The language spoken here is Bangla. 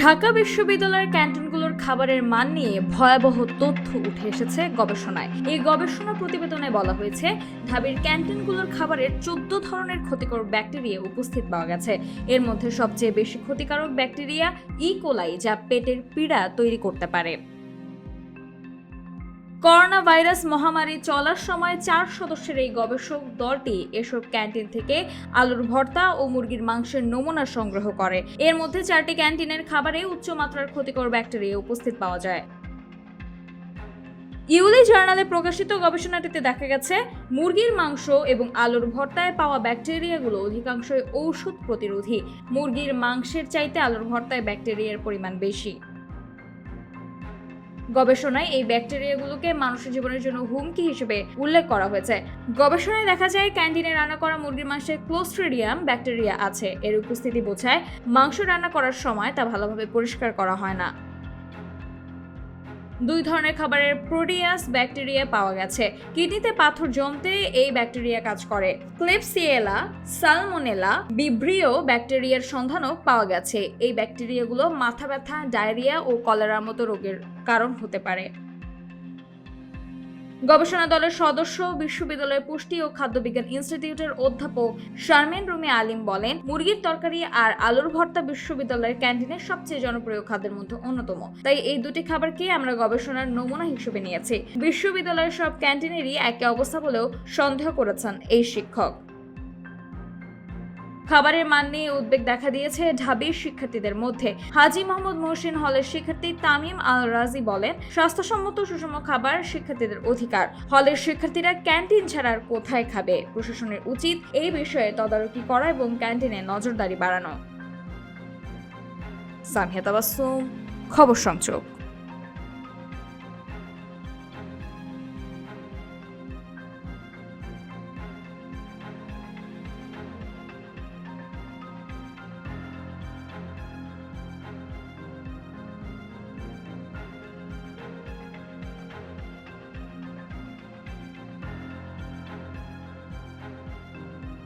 ঢাকা বিশ্ববিদ্যালয়ের ক্যান্টিনগুলোর খাবারের মান নিয়ে ভয়াবহ তথ্য উঠে এসেছে গবেষণায়। এই গবেষণা প্রতিবেদনে বলা হয়েছে, ঢাবির ক্যান্টিনগুলোর খাবারের চোদ্দ ধরনের ক্ষতিকর ব্যাকটেরিয়া উপস্থিত পাওয়া গেছে। এর মধ্যে সবচেয়ে বেশি ক্ষতিকারক ব্যাকটেরিয়া ই. কোলাই, যা পেটের পীড়া তৈরি করতে পারে। করোনা ভাইরাস মহামারী চলার সময় চার সদস্যের এই গবেষক দলটি এসব ক্যান্টিন থেকে আলুর ভর্তা ও মুরগির মাংসের নমুনা সংগ্রহ করে। এর মধ্যে চারটি ক্যান্টিনের খাবারে উচ্চমাত্রার ক্ষতিকর ব্যাকটেরিয়া উপস্থিত পাওয়া যায়। ইউলি জার্নালে প্রকাশিত গবেষণাটিতে দেখা গেছে, মুরগির মাংস এবং আলুর ভর্তায় পাওয়া ব্যাকটেরিয়াগুলো অধিকাংশই ঔষধ প্রতিরোধী। মুরগির মাংসের চাইতে আলুর ভর্তায় ব্যাকটেরিয়ার পরিমাণ বেশি। গবেষণায় এই ব্যাকটেরিয়াগুলোকে মানুষের জীবনের জন্য হুমকি হিসেবে উল্লেখ করা হয়েছে। গবেষণায় দেখা যায়, ক্যান্টিনে রান্না করা মুরগির মাংসে ক্লোস্ট্রিডিয়াম ব্যাকটেরিয়া আছে। এর উপস্থিতি বোঝায়, মাংস রান্না করার সময় তা ভালোভাবে পরিষ্কার করা হয় না। দুই ধরনের খাবারের প্রোটিয়াস ব্যাকটেরিয়া পাওয়া গেছে। কিডনিতে পাথর জমতে এই ব্যাকটেরিয়া কাজ করে। ক্লেপসিয়েলা, সালমোনেলা, বিব্রিও ব্যাকটেরিয়ার সন্ধানও পাওয়া গেছে। এই ব্যাকটেরিয়াগুলো মাথা ব্যথা, ডায়রিয়া ও কলেরার মতো রোগের কারণ হতে পারে। গবেষণা দলের সদস্য, বিশ্ববিদ্যালয়ের পুষ্টি ও খাদ্য বিজ্ঞান ইনস্টিটিউটের অধ্যাপক শারমেন রুমি আলিম বলেন, মুরগির তরকারি আর আলুর ভর্তা বিশ্ববিদ্যালয়ের ক্যান্টিনের সবচেয়ে জনপ্রিয় খাদ্যের মধ্যে অন্যতম। তাই এই দুটি খাবারকে আমরা গবেষণার নমুনা হিসেবে নিয়েছি। বিশ্ববিদ্যালয়ের সব ক্যান্টিনেরই একই অবস্থা বলেও সন্দেহ করেছেন এই শিক্ষক। খাবারের মান নিয়ে উদ্বেগ দেখা দিয়েছে ঢাবির শিক্ষার্থীদের মধ্যে। হাজি মোহাম্মদ মহসিন হলের শিক্ষার্থী তামিম আল রাজি বলেন, স্বাস্থ্যসম্মত সুষম খাবার শিক্ষার্থীদের অধিকার। হলের শিক্ষার্থীরা ক্যান্টিন ছাড়া আর কোথায় খাবে? প্রশাসনের উচিত এই বিষয়ে তদারকি করা এবং ক্যান্টিনে নজরদারি বাড়ানো। সামিয়া তাবাসুম, খবর সংযোগ।